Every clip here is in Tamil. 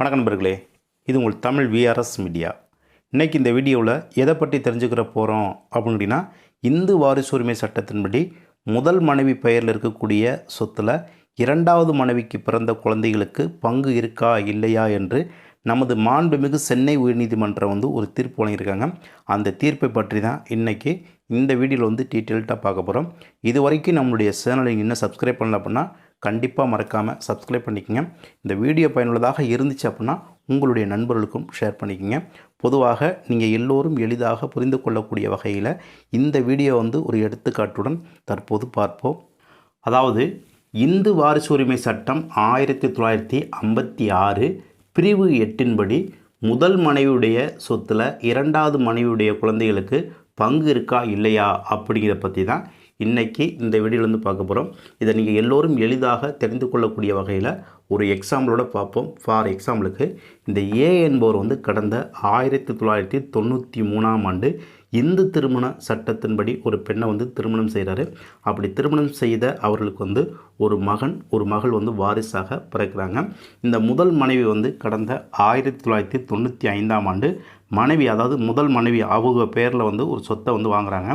வணக்கம் நண்பர்களே இது உங்கள் தமிழ் விஆர்எஸ் மீடியா இன்றைக்கி இந்த வீடியோவில் எதை பற்றி தெரிஞ்சுக்கிற போகிறோம் அப்படின்னா இந்து வாரிசு உரிமை சட்டத்தின்படி முதல் மனைவி பெயரில் இருக்கக்கூடிய சொத்தில் இரண்டாவது மனைவிக்கு பிறந்த குழந்தைகளுக்கு பங்கு இருக்கா இல்லையா என்று நமது மாண்புமிகு சென்னை உயர்நீதிமன்றம் வந்து ஒரு தீர்ப்பு வழங்கியிருக்காங்க. அந்த தீர்ப்பை பற்றி தான் இன்றைக்கி இந்த வீடியோவில் வந்து டீட்டெயில்ட்டாக பார்க்க போகிறோம் இது வரைக்கும் நம்மளுடைய சேனலை இன்னும் சப்ஸ்கிரைப் பண்ணல அப்படின்னா கண்டிப்பாக மறக்காமல் சப்ஸ்கிரைப் பண்ணிக்கோங்க. இந்த வீடியோ பயனுள்ளதாக இருந்துச்சு அப்படின்னா உங்களுடைய நண்பர்களுக்கும் ஷேர் பண்ணிக்கோங்க. பொதுவாக நீங்கள் எல்லோரும் எளிதாக புரிந்து கொள்ளக்கூடிய வகையில் இந்த வீடியோ வந்து ஒரு எடுத்துக்காட்டுடன் தற்போது பார்ப்போம். அதாவது இந்து வாரிசு உரிமை சட்டம் ஆயிரத்தி தொள்ளாயிரத்தி ஐம்பத்தி ஆறு பிரிவு எட்டின்படி முதல் மனைவியுடைய சொத்தில் இரண்டாவது மனைவியுடைய குழந்தைகளுக்கு பங்கு இருக்கா இல்லையா அப்படிங்கிறத பற்றி தான் இன்றைக்கி இந்த வீடியோலேருந்து பார்க்க போகிறோம் இதை நீங்கள் எல்லோரும் எளிதாக தெரிந்து கொள்ளக்கூடிய வகையில் ஒரு எக்ஸாம்பிளோட பார்ப்போம். ஃபார் எக்ஸாம்பிளுக்கு இந்த ஏ என்பவர் வந்து கடந்த ஆயிரத்தி தொள்ளாயிரத்தி தொண்ணூற்றி மூணாம் ஆண்டு இந்து திருமண சட்டத்தின்படி ஒரு பெண்ணை வந்து திருமணம் செய்கிறாரு அப்படி திருமணம் செய்த அவர்களுக்கு வந்து ஒரு மகன் ஒரு மகள் வந்து வாரிசாக பிறக்கிறாங்க. இந்த முதல் மனைவி வந்து கடந்த ஆயிரத்தி தொள்ளாயிரத்தி தொண்ணூற்றி ஐந்தாம் ஆண்டு மனைவி அதாவது முதல் மனைவி அவங்க பேரில் வந்து ஒரு சொத்தை வந்து வாங்குறாங்க.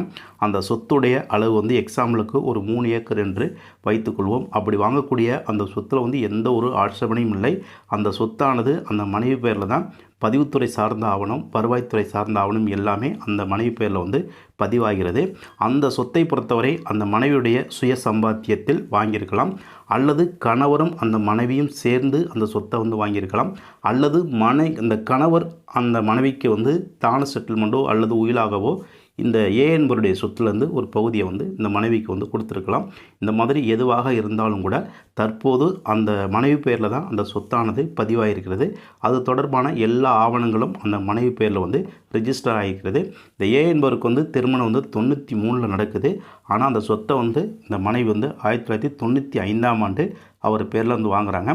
அந்த சொத்துடைய அளவு வந்து எக்ஸாம்பிளுக்கு ஒரு மூணு ஏக்கர் என்று வைத்துக்கொள்வோம் அப்படி வாங்கக்கூடிய அந்த சொத்தில் வந்து எந்த ஒரு ஆட்சேபனையும் இல்லை. அந்த சொத்தானது அந்த மனைவி பேரில் தான் பதிவுத்துறை சார்ந்த ஆவணம் வருவாய்த்துறை சார்ந்த ஆவணம் எல்லாமே அந்த மனைவி பேரில் வந்து பதிவாகிறது. அந்த சொத்தை பொறுத்தவரை அந்த மனைவியுடைய சுய சம்பாத்தியத்தில் வாங்கியிருக்கலாம். அல்லது கணவரும் அந்த மனைவியும் சேர்ந்து அந்த சொத்தை வந்து வாங்கியிருக்கலாம். அல்லது மனை இந்த கணவர் அந்த மனைவிக்கு வந்து தான செட்டில்மெண்ட்டோ அல்லது உயிலாகவோ இந்த ஏ என்பவருடைய சொத்துலேருந்து ஒரு பகுதியை வந்து இந்த மனைவிக்கு வந்து கொடுத்துருக்கலாம். இந்த மாதிரி எதுவாக இருந்தாலும் கூட தற்போது அந்த மனைவி பேரில் தான் அந்த சொத்தானது பதிவாகிருக்கிறது அது தொடர்பான எல்லா ஆவணங்களும் அந்த மனைவி பேரில் வந்து ரிஜிஸ்டர் ஆகிருக்கிறது இந்த ஏ என்பவருக்கு வந்து திருமணம் வந்து தொண்ணூற்றி மூணில் நடக்குது. ஆனால் அந்த சொத்தை வந்து இந்த மனைவி வந்து ஆயிரத்தி தொள்ளாயிரத்தி தொண்ணூற்றி ஐந்தாம் ஆண்டு அவர் பேரில் வந்து வாங்குறாங்க.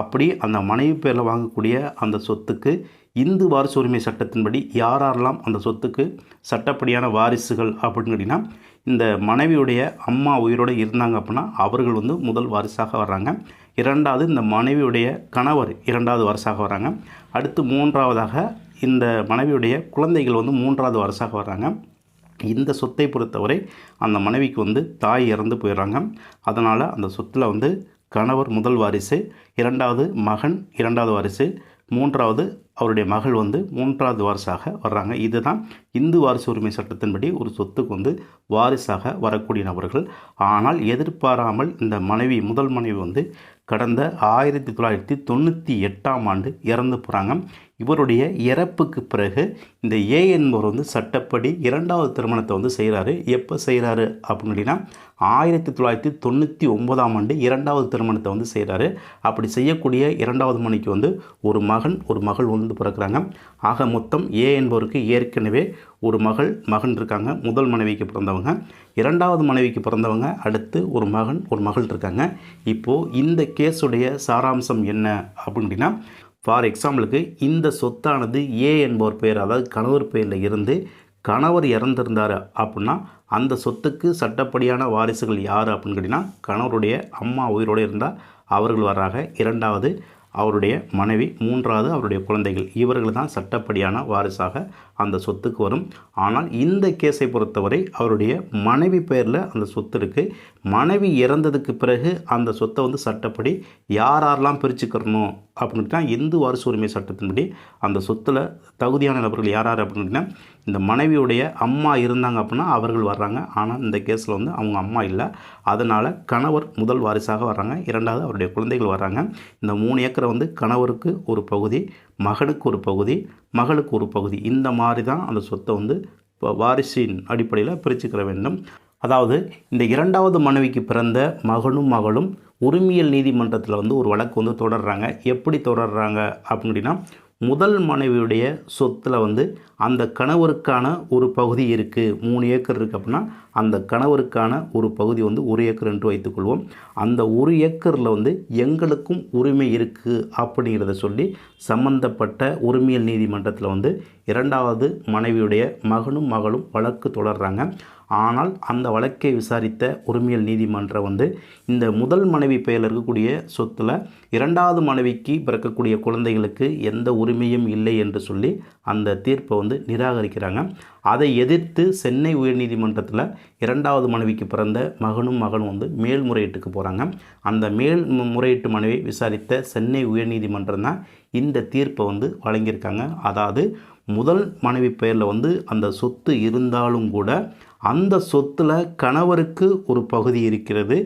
அப்படி அந்த மனைவி பேரில் வாங்கக்கூடிய அந்த சொத்துக்கு இந்து வாரிசு உரிமை சட்டத்தின்படி யாரெல்லாம் அந்த சொத்துக்கு சட்டப்படியான வாரிசுகள் அப்படின்னு கேட்டிங்கன்னா இந்த மனைவியுடைய அம்மா உயிரோடு இருந்தாங்க அப்படின்னா அவர்கள் வந்து முதல் வாரிசாக வர்றாங்க. இரண்டாவது இந்த மனைவியுடைய கணவர் இரண்டாவது வாரிசாக வராங்க அடுத்து மூன்றாவதாக இந்த மனைவியுடைய குழந்தைகள் வந்து மூன்றாவது வாரிசாக வர்றாங்க. இந்த சொத்தை பொறுத்தவரை அந்த மனைவிக்கு வந்து தாய் இறந்து போயிடுறாங்க. அதனால் அந்த சொத்தில் வந்து கணவர் முதல் வாரிசு இரண்டாவது மகன் இரண்டாவது வாரிசு மூன்றாவது அவருடைய மகள் வந்து மூன்றாவது வாரிசாக வர்றாங்க. இதுதான் இந்து வாரிசு உரிமை சட்டத்தின்படி ஒரு சொத்துக்கு வந்து வாரிசாக வரக்கூடிய நபர்கள். ஆனால் எதிர்பாராமல் இந்த மனைவி முதல் மனைவி வந்து கடந்த ஆயிரத்தி தொள்ளாயிரத்தி தொண்ணூற்றி எட்டாம் ஆண்டு இறந்து போகிறாங்க இவருடைய இறப்புக்கு பிறகு இந்த ஏ என்பவர் வந்து சட்டப்படி இரண்டாவது திருமணத்தை வந்து செய்கிறாரு எப்போ செய்கிறாரு அப்படின்னு கேட்டிங்கன்னா ஆயிரத்தி தொள்ளாயிரத்தி தொண்ணூற்றி ஒன்பதாம் ஆண்டு இரண்டாவது திருமணத்தை வந்து செய்கிறாரு அப்படி செய்யக்கூடிய இரண்டாவது மணிக்கு வந்து ஒரு மகன் ஒரு மகள் வந்து வந்து பிறக்கிறாங்க. ஆக மொத்தம் ஏ என்பவருக்கு ஏற்கனவே ஒரு மகள் மகன் இருக்காங்க. முதல் மனைவிக்கு பிறந்தவங்க. இரண்டாவது மனைவிக்கு பிறந்தவங்க. அடுத்து ஒரு மகன் ஒரு மகள் இருக்காங்க. இப்போது இந்த கேஸுடைய சாராம்சம் என்ன அப்படின்னா ஃபார் எக்ஸாம்பிளுக்கு இந்த சொத்தானது ஏ என்பவர் பெயர் அதாவது கணவர் பெயரில் இருந்து கணவர் இறந்திருந்தார் அப்படின்னா அந்த சொத்துக்கு சட்டப்படியான வாரிசுகள் யார் அப்படின்னு கேட்டிங்கன்னா கணவருடைய அம்மா உயிரோடு இருந்தால் அவர்கள் வர்றாங்க இரண்டாவது அவருடைய மனைவி மூன்றாவது அவருடைய குழந்தைகள் இவர்கள் தான் சட்டப்படியான வாரிசாக அந்த சொத்துக்கு வரும். ஆனால் இந்த கேஸை பொறுத்தவரை அவருடைய மனைவி பெயரில் அந்த சொத்து இருக்குது மனைவி இறந்ததுக்கு பிறகு அந்த சொத்தை வந்து சட்டப்படி யார் யாரெல்லாம் பிரிச்சுக்கிறணும் அப்படின்ட்டுனா இந்து வாரிசு உரிமை சட்டத்தின்படி அந்த சொத்தில் தகுதியான நபர்கள் யார் யார் அப்படின்னா இந்த மனைவியுடைய அம்மா இருந்தாங்க அப்படின்னா அவர்கள் வர்றாங்க. ஆனால் இந்த கேஸில் வந்து அவங்க அம்மா இல்லை. அதனால் கணவர் முதல் வாரிசாக வர்றாங்க. இரண்டாவது அவருடைய குழந்தைகள் வர்றாங்க. இந்த மூணு ஏக்கரை வந்து கணவருக்கு ஒரு பகுதி மகனுக்கு ஒரு பகுதி மகளுக்கு ஒரு பகுதி. இந்த மாதிரி தான் அந்த சொத்தை வந்து வாரிசின் அடிப்படையில் பிரிச்சுக்கிற வேண்டும். அதாவது இந்த இரண்டாவது மனைவிக்கு பிறந்த மகனும் மகளும் உரிமையல் நீதிமன்றத்தில் வந்து ஒரு வழக்கு வந்து தொடர்றாங்க. எப்படி தொடர்றாங்க அப்படின்னா முதல் மனைவியுடைய சொத்தில் வந்து அந்த கணவருக்கான ஒரு பகுதி இருக்குது மூணு ஏக்கர் இருக்குது அப்படின்னா அந்த கணவருக்கான ஒரு பகுதி வந்து ஒரு ஏக்கர் என்று வைத்துக்கொள்வோம் அந்த ஒரு ஏக்கரில் வந்து எங்களுக்கும் உரிமை இருக்குது அப்படிங்கிறத சொல்லி சம்பந்தப்பட்ட உரிமையல் நீதிமன்றத்தில் வந்து இரண்டாவது மனைவியுடைய மகனும் மகளும் வழக்கு தொடர்றாங்க. ஆனால் அந்த வழக்கை விசாரித்த உரிமையல் நீதிமன்றம் வந்து இந்த முதல் மனைவி பெயரில் இருக்கக்கூடிய சொத்தில் இரண்டாவது மனைவிக்கு பிறக்கக்கூடிய குழந்தைகளுக்கு எந்த உரிமையும் இல்லை என்று சொல்லி அந்த தீர்ப்பை வந்து நிராகரிக்கிறாங்க. அதை எதிர்த்து சென்னை உயர்நீதிமன்றத்தில் இரண்டாவது மனைவிக்கு பிறந்த மகனும் மகனும் வந்து மேல்முறையீட்டுக்கு போகிறாங்க அந்த மேல் முறையீட்டு மனைவி விசாரித்த சென்னை உயர்நீதிமன்றம் தான் இந்த தீர்ப்பை வந்து வழங்கியிருக்காங்க. அதாவது முதல் மனைவி பெயரில் வந்து அந்த சொத்து இருந்தாலும் கூட அந்த சொத்தில் கணவருக்கு ஒரு பகுதி இருக்கிறது.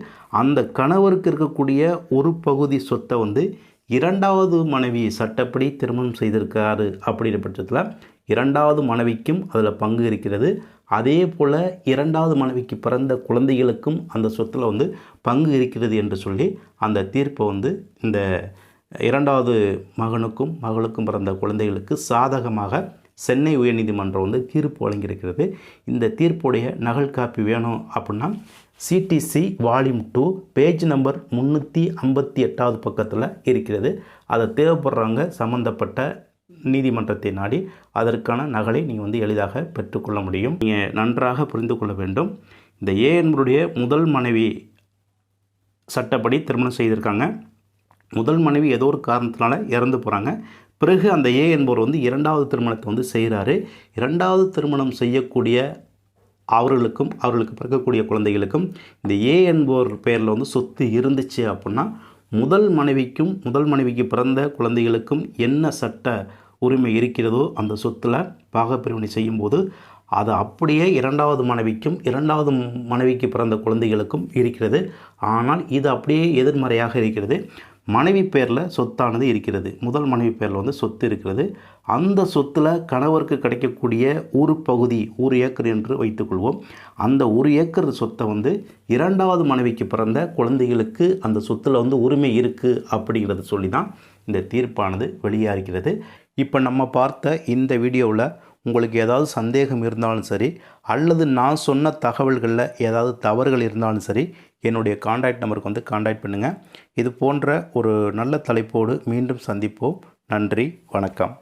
அந்த கணவருக்கு இருக்கக்கூடிய ஒரு பகுதி சொத்தை வந்து இரண்டாவது மனைவி சட்டப்படி திருமணம் செய்திருக்காரு அப்படிங்கிற பட்சத்தில் இரண்டாவது மனைவிக்கும் அதில் பங்கு இருக்கிறது. அதே போல் இரண்டாவது மனைவிக்கு பிறந்த குழந்தைகளுக்கும் அந்த சொத்தில் வந்து பங்கு இருக்கிறது என்று சொல்லி அந்த தீர்ப்பை வந்து இந்த இரண்டாவது மகனுக்கும் மகளுக்கும் பிறந்த குழந்தைகளுக்கு சாதகமாக சென்னை உயர்நீதிமன்றம் வந்து தீர்ப்பு வழங்கியிருக்கிறது. இந்த தீர்ப்புடைய நகல் காப்பி வேணும் அப்படின்னா CDC volume two page number முந்நூற்றி ஐம்பத்தி எட்டாவது பக்கத்தில் இருக்கிறது. அதை தேவைப்படுறவங்க சம்மந்தப்பட்ட நீதிமன்றத்தை நாடி அதற்கான நகலை நீங்கள் வந்து எளிதாக பெற்றுக்கொள்ள முடியும். நீங்கள் நன்றாக புரிந்து கொள்ள வேண்டும். இந்த ஏ என்பருடைய முதல் மனைவி சட்டப்படி திருமணம் செய்திருக்காங்க. முதல் மனைவி ஏதோ ஒரு காரணத்தினால இறந்து போகிறாங்க பிறகு அந்த ஏ என்பவர் வந்து இரண்டாவது திருமணத்தை வந்து செய்கிறாரு. இரண்டாவது திருமணம் செய்யக்கூடிய அவர்களுக்கும் அவர்களுக்கு பிறக்கக்கூடிய குழந்தைகளுக்கும் இந்த ஏ என்பவர் பெயரில் வந்து சொத்து இருந்துச்சு அப்படின்னா முதல் மனைவிக்கும் முதல் மனைவிக்கு பிறந்த குழந்தைகளுக்கும் என்ன சட்ட உரிமை இருக்கிறதோ அந்த சொத்தில் பாகப்பிரிவினை செய்யும்போது அது அப்படியே இரண்டாவது மனைவிக்கும் இரண்டாவது மனைவிக்கு பிறந்த குழந்தைகளுக்கும் இருக்கிறது. ஆனால் இது அப்படியே எதிர்மறையாக இருக்கிறது. மனைவி பேரில் சொத்தானது இருக்கிறது. முதல் மனைவி பேரில் வந்து சொத்து இருக்கிறது. அந்த சொத்தில் கணவருக்கு கிடைக்கக்கூடிய ஒரு பகுதி ஒரு ஏக்கர் என்று வைத்துக்கொள்வோம். அந்த ஒரு ஏக்கர் சொத்தை வந்து இரண்டாவது மனைவிக்கு பிறந்த குழந்தைகளுக்கு அந்த சொத்தில் வந்து உரிமை இருக்குது அப்படிங்கிறது சொல்லி தான் இந்த தீர்ப்பானது வெளியாகிறது. இப்போ நம்ம பார்த்த இந்த வீடியோவில் உங்களுக்கு ஏதாவது சந்தேகம் இருந்தாலும் சரி அல்லது நான் சொன்ன தகவல்களில் ஏதாவது தவறுகள் இருந்தாலும் சரி என்னுடைய காண்டாக்ட் நம்பருக்கு வந்து காண்டாக்ட் பண்ணுங்கள் இது போன்ற ஒரு நல்ல தலைப்போடு மீண்டும் சந்திப்போம். நன்றி வணக்கம்.